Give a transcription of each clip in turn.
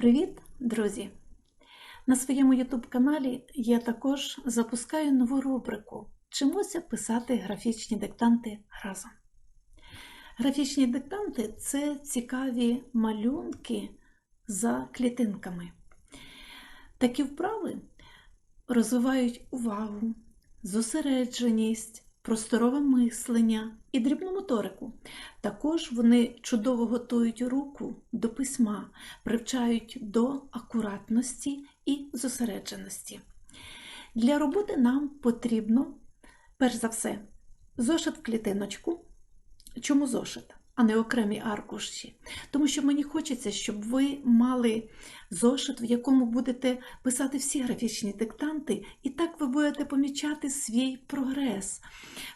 Привіт, друзі! На своєму YouTube каналі я також запускаю нову рубрику Чимося писати графічні диктанти разом. Графічні диктанти це цікаві малюнки за клітинками. Такі вправи розвивають увагу, зосередженість, просторове мислення і дрібну моторику. Також вони чудово готують руку до письма, привчають до акуратності і зосередженості. Для роботи нам потрібно, перш за все, зошит в клітиночку. Чому зошит, а не окремі аркуші? Тому що мені хочеться, щоб ви мали зошит, в якому будете писати всі графічні диктанти, і так ви будете помічати свій прогрес.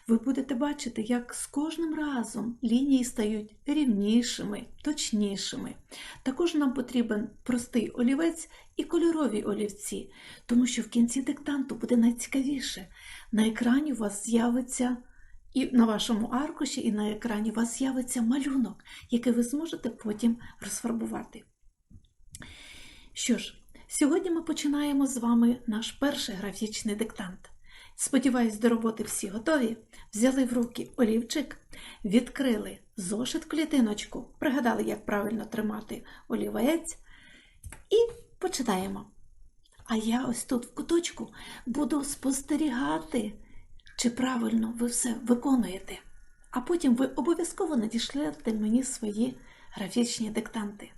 Ви будете бачити, як з кожним разом лінії стають рівнішими, точнішими. Також нам потрібен простий олівець і кольорові олівці, тому що в кінці диктанту буде найцікавіше. На екрані у вас з'явиться. І на вашому аркуші, і на екрані у вас з'явиться малюнок, який ви зможете потім розфарбувати. Що ж, сьогодні ми починаємо з вами наш перший графічний диктант. Сподіваюсь, до роботи всі готові. Взяли в руки олівчик, відкрили зошит клітиночку, пригадали, як правильно тримати олівець, і починаємо. А я ось тут в куточку буду спостерігати, чи правильно ви все виконуєте. А потім ви обов'язково надішлете мені свої графічні диктанти.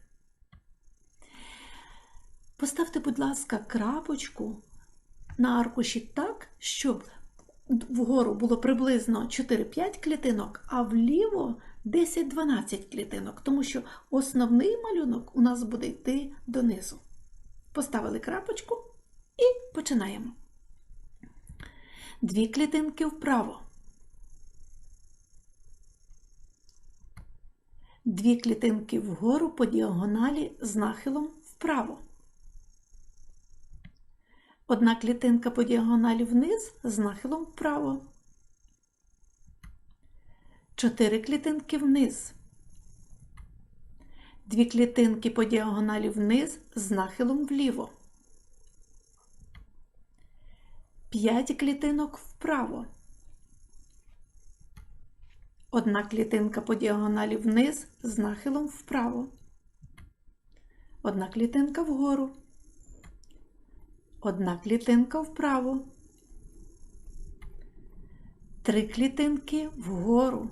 Поставте, будь ласка, крапочку на аркуші так, щоб вгору було приблизно 4-5 клітинок, а вліво 10-12 клітинок, тому що основний малюнок у нас буде йти донизу. Поставили крапочку і починаємо. Дві клітинки вправо. Дві клітинки вгору по діагоналі з нахилом вправо. Одна клітинка по діагоналі вниз з нахилом вправо. Чотири клітинки вниз. Дві клітинки по діагоналі вниз з нахилом вліво. П'ять клітинок вправо. Одна клітинка по діагоналі вниз з нахилом вправо. Одна клітинка вгору. Одна клітинка вправо. Три клітинки вгору.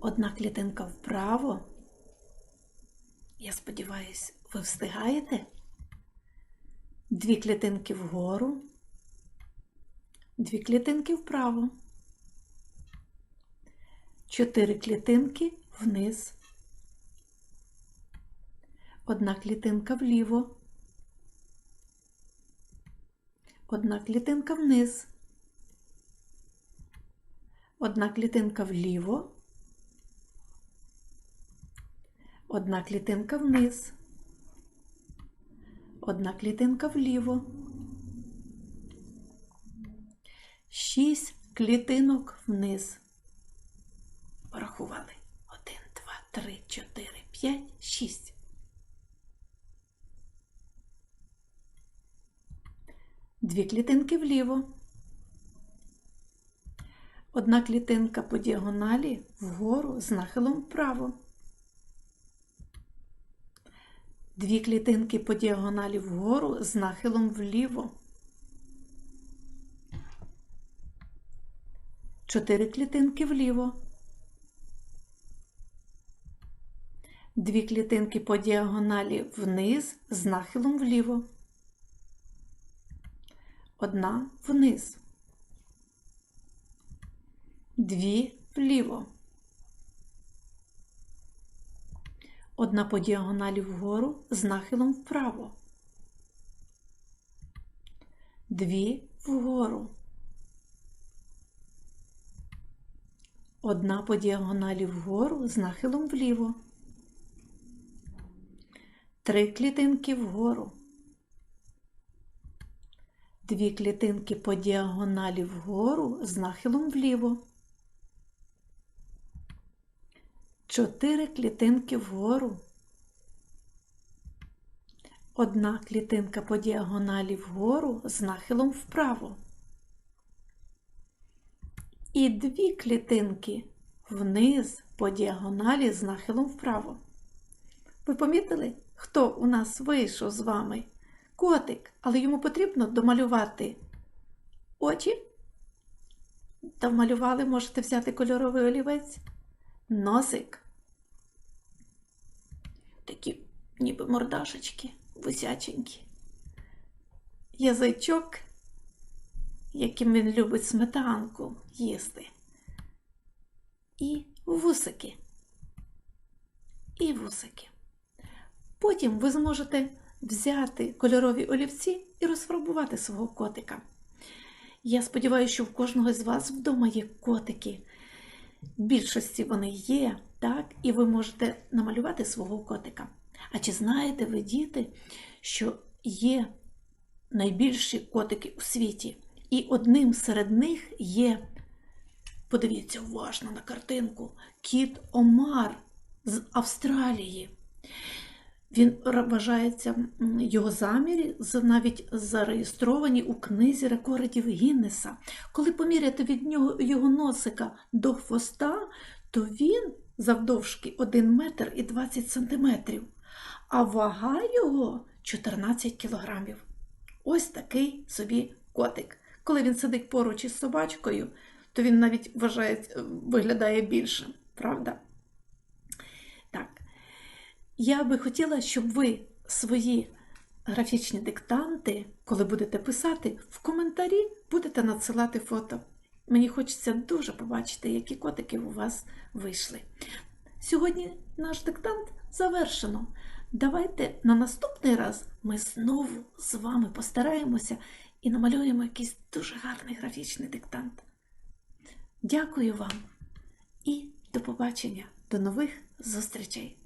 Одна клітинка вправо. Я сподіваюся, ви встигаєте? Дві клітинки вгору. Дві клітинки вправо. Чотири клітинки вниз. Одна клітинка вліво. Одна клітинка вниз. Одна клітинка вліво. Одна клітинка вниз. Одна клітинка вліво. Шість клітинок вниз. Порахували. Один, два, три, чотири, п'ять, шість. Дві клітинки вліво. Одна клітинка по діагоналі вгору з нахилом вправо. Дві клітинки по діагоналі вгору з нахилом вліво. Чотири клітинки вліво. Дві клітинки по діагоналі вниз з нахилом вліво. Одна вниз. Дві вліво. Одна по діагоналі вгору з нахилом вправо. Дві вгору. Одна по діагоналі вгору з нахилом вліво. Три клітинки вгору. Дві клітинки по діагоналі вгору з нахилом вліво. Чотири клітинки вгору. Одна клітинка по діагоналі вгору з нахилом вправо. І дві клітинки вниз по діагоналі з нахилом вправо. Ви помітили, хто у нас вийшов з вами? Котик, але йому потрібно домалювати очі. Домалювали, можете взяти кольоровий олівець, носик. Такі ніби мордашечки висяченькі. Язичок, яким він любить сметанку їсти. І вусики. І вусики. Потім ви зможете взяти кольорові олівці і розфарбувати свого котика. Я сподіваюся, що в кожного з вас вдома є котики. В більшості вони є, так, і ви можете намалювати свого котика. А чи знаєте ви, діти, що є найбільші котики у світі? І одним серед них є, подивіться уважно на картинку, кіт Омар з Австралії. Він вважається, його заміри навіть зареєстровані у книзі рекордів Гіннеса. Коли поміряти від нього його носика до хвоста, то він завдовжки 1 метр і 20 сантиметрів, а вага його 14 кілограмів. Ось такий собі котик. Коли він сидить поруч із собачкою, то він навіть вважає, виглядає більшим, правда? Так. Я би хотіла, щоб ви свої графічні диктанти, коли будете писати, в коментарі будете надсилати фото. Мені хочеться дуже побачити, які котики у вас вийшли. Сьогодні наш диктант завершено. Давайте на наступний раз ми знову з вами постараємося і намалюємо якийсь дуже гарний графічний диктант. Дякую вам і до побачення, до нових зустрічей!